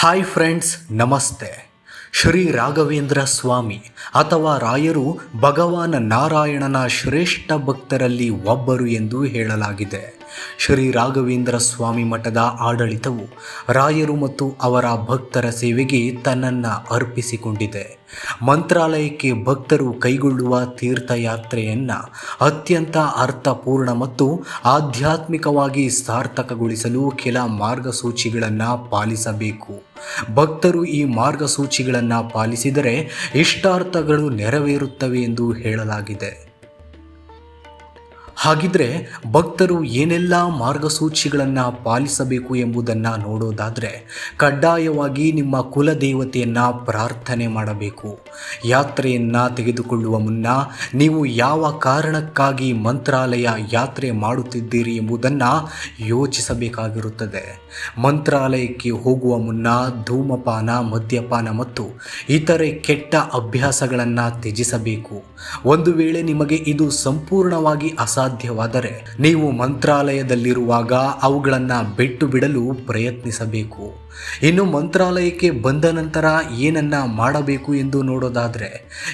Hi friends, ನಮಸ್ತೆ. ಶ್ರೀ ರಾಘವೇಂದ್ರ ಸ್ವಾಮಿ ಅಥವಾ ರಾಯರು ಭಗವಾನ ನಾರಾಯಣನ ಶ್ರೇಷ್ಠ ಭಕ್ತರಲ್ಲಿ ಒಬ್ಬರು ಎಂದು ಹೇಳಲಾಗಿದೆ. ಶ್ರೀ ರಾಘವೇಂದ್ರ ಸ್ವಾಮಿ ಮಠದ ಆಡಳಿತವು ರಾಯರು ಮತ್ತು ಅವರ ಭಕ್ತರ ಸೇವೆಗೆ ತನ್ನನ್ನು ಅರ್ಪಿಸಿಕೊಂಡಿದೆ. ಮಂತ್ರಾಲಯಕ್ಕೆ ಭಕ್ತರು ಕೈಗೊಳ್ಳುವ ತೀರ್ಥಯಾತ್ರೆಯನ್ನು ಅತ್ಯಂತ ಅರ್ಥಪೂರ್ಣ ಮತ್ತು ಆಧ್ಯಾತ್ಮಿಕವಾಗಿ ಸಾರ್ಥಕಗೊಳಿಸಲು ಕೆಲ ಮಾರ್ಗಸೂಚಿಗಳನ್ನು ಪಾಲಿಸಬೇಕು. ಭಕ್ತರು ಈ ಮಾರ್ಗಸೂಚಿಗಳನ್ನು ಪಾಲಿಸಿದರೆ ಇಷ್ಟಾರ್ಥಗಳು ನೆರವೇರುತ್ತವೆ ಎಂದು ಹೇಳಲಾಗಿದೆ. ಹಾಗಿದ್ರೆ ಭಕ್ತರು ಏನೆಲ್ಲ ಮಾರ್ಗಸೂಚಿಗಳನ್ನು ಪಾಲಿಸಬೇಕು ಎಂಬುದನ್ನು ನೋಡೋದಾದರೆ ಕಡ್ಡಾಯವಾಗಿ ನಿಮ್ಮ ಕುಲದೇವತೆಯನ್ನು ಪ್ರಾರ್ಥನೆ ಮಾಡಬೇಕು. ಯಾತ್ರೆಯನ್ನು ತೆಗೆದುಕೊಳ್ಳುವ ಮುನ್ನ ನೀವು ಯಾವ ಕಾರಣಕ್ಕಾಗಿ ಮಂತ್ರಾಲಯ ಯಾತ್ರೆ ಮಾಡುತ್ತಿದ್ದೀರಿ ಎಂಬುದನ್ನು ಯೋಚಿಸಬೇಕಾಗಿರುತ್ತದೆ. ಮಂತ್ರಾಲಯಕ್ಕೆ ಹೋಗುವ ಮುನ್ನ ಧೂಮಪಾನ, ಮದ್ಯಪಾನ ಮತ್ತು ಇತರೆ ಕೆಟ್ಟ ಅಭ್ಯಾಸಗಳನ್ನು ತ್ಯಜಿಸಬೇಕು. ಒಂದು ವೇಳೆ ನಿಮಗೆ ಇದು ಸಂಪೂರ್ಣವಾಗಿ ಅಸಾಧ್ಯವಾದರೆ ನೀವು ಮಂತ್ರಾಲಯದಲ್ಲಿರುವಾಗ ಅವುಗಳನ್ನು ಬಿಟ್ಟು ಬಿಡಲು ಪ್ರಯತ್ನಿಸಬೇಕು. ಇನ್ನು ಮಂತ್ರಾಲಯಕ್ಕೆ ಬಂದ ನಂತರ ಏನನ್ನ ಮಾಡಬೇಕು ಎಂದು ನೋಡೋದಾದರೆ,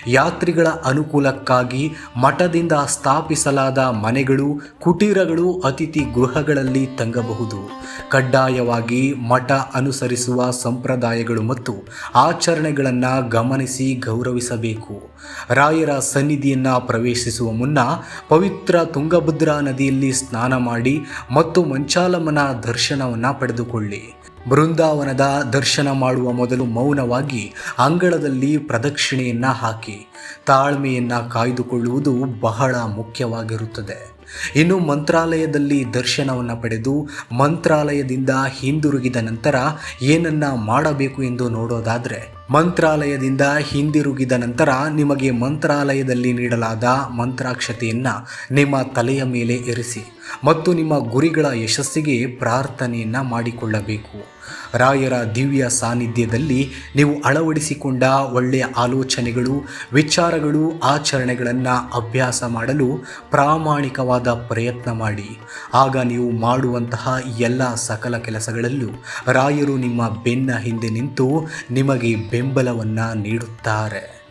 ಯಾತ್ರಿಗಳ ಅನುಕೂಲಕ್ಕಾಗಿ ಮಠದಿಂದ ಸ್ಥಾಪಿಸಲಾದ ಮನೆಗಳು, ಕುಟೀರಗಳು, ಅತಿಥಿ ಗೃಹಗಳಲ್ಲಿ ತಂಗಬಹುದು. ಕಡ್ಡಾಯವಾಗಿ ಮಠ ಅನುಸರಿಸುವ ಸಂಪ್ರದಾಯಗಳು ಮತ್ತು ಆಚರಣೆಗಳನ್ನು ಗಮನಿಸಿ ಗೌರವಿಸಬೇಕು. ರಾಯರ ಸನ್ನಿಧಿಯನ್ನು ಪ್ರವೇಶಿಸುವ ಮುನ್ನ ಪವಿತ್ರ ತುಂಗಭದ್ರಾ ನದಿಯಲ್ಲಿ ಸ್ನಾನ ಮಾಡಿ ಮತ್ತು ಮಂಚಾಲಮ್ಮನ ದರ್ಶನವನ್ನು ಪಡೆದುಕೊಳ್ಳಿ. ಬೃಂದಾವನದ ದರ್ಶನ ಮಾಡುವ ಮೊದಲು ಮೌನವಾಗಿ ಅಂಗಳದಲ್ಲಿ ಪ್ರದಕ್ಷಿಣೆಯನ್ನು ಹಾಕಿ. ತಾಳ್ಮೆಯನ್ನು ಕಾಯ್ದುಕೊಳ್ಳುವುದು ಬಹಳ ಮುಖ್ಯವಾಗಿರುತ್ತದೆ. ಇನ್ನು ಮಂತ್ರಾಲಯದಲ್ಲಿ ದರ್ಶನವನ್ನು ಪಡೆದು ಮಂತ್ರಾಲಯದಿಂದ ಹಿಂದಿರುಗಿದ ನಂತರ ಏನನ್ನ ಮಾಡಬೇಕು ಎಂದು ನೋಡೋದಾದರೆ, ಮಂತ್ರಾಲಯದಿಂದ ಹಿಂದಿರುಗಿದ ನಂತರ ನಿಮಗೆ ಮಂತ್ರಾಲಯದಲ್ಲಿ ನೀಡಲಾದ ಮಂತ್ರಾಕ್ಷತೆಯನ್ನು ನಿಮ್ಮ ತಲೆಯ ಮೇಲೆ ಇರಿಸಿ. ಮತ್ತು ನಿಮ್ಮ ಗುರಿಗಳ ಯಶಸ್ಸಿಗೆ ಪ್ರಾರ್ಥನೆಯನ್ನು ಮಾಡಿಕೊಳ್ಳಬೇಕು. ರಾಯರ ದಿವ್ಯ ಸಾನ್ನಿಧ್ಯದಲ್ಲಿ ನೀವು ಅಳವಡಿಸಿಕೊಂಡ ಒಳ್ಳೆಯ ಆಲೋಚನೆಗಳು, ವಿಚಾರಗಳು, ಆಚರಣೆಗಳನ್ನು ಅಭ್ಯಾಸ ಮಾಡಲು ಪ್ರಾಮಾಣಿಕವಾದ ಪ್ರಯತ್ನ ಮಾಡಿ. ಆಗ ನೀವು ಮಾಡುವಂತಹ ಎಲ್ಲ ಸಕಲ ಕೆಲಸಗಳಲ್ಲೂ ರಾಯರು ನಿಮ್ಮ ಬೆನ್ನ ಹಿಂದೆ ನಿಂತು ನಿಮಗೆ ಬೆಂಬಲವನ್ನು ನೀಡುತ್ತಾರೆ.